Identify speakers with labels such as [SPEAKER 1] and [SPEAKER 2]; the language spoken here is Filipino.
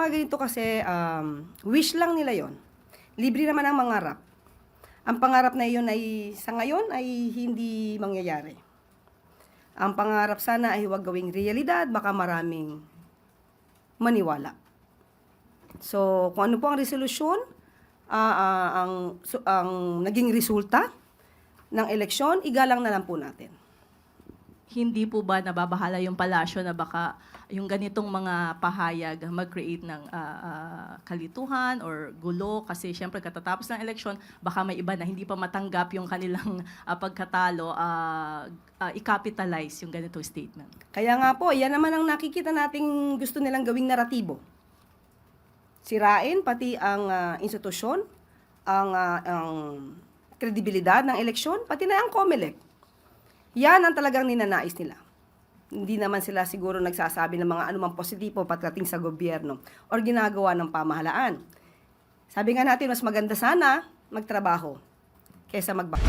[SPEAKER 1] mga ganito kasi, um, wish lang nila yon. Libre naman ang mangarap. Ang pangarap na iyon ay, sa ngayon, ay hindi mangyayari. Ang pangarap sana ay huwag gawing realidad, baka maraming maniwala. So, kung ano po ang resolusyon, ah, ah, ang, so, ang naging resulta ng eleksyon, igalang na lang po natin.
[SPEAKER 2] Hindi po ba nababahala yung palasyo na baka yung ganitong mga pahayag mag-create ng ah, ah, kalituhan or gulo kasi syempre katatapos ng eleksyon baka may iba na hindi pa matanggap yung kanilang ah, pagkatalo ah, ah, i-capitalize yung ganitong statement.
[SPEAKER 1] Kaya nga po, yan naman ang nakikita nating gusto nilang gawing naratibo. Sirain pati ang ah, institusyon, ang, ah, ang kredibilidad ng eleksyon, pati na ang COMELEC. Yan ang talagang ninanais nila. Hindi naman sila siguro nagsasabi ng mga anumang positibo pagdating sa gobyerno or ginagawa ng pamahalaan. Sabi nga natin, mas maganda sana magtrabaho kaysa magbaka.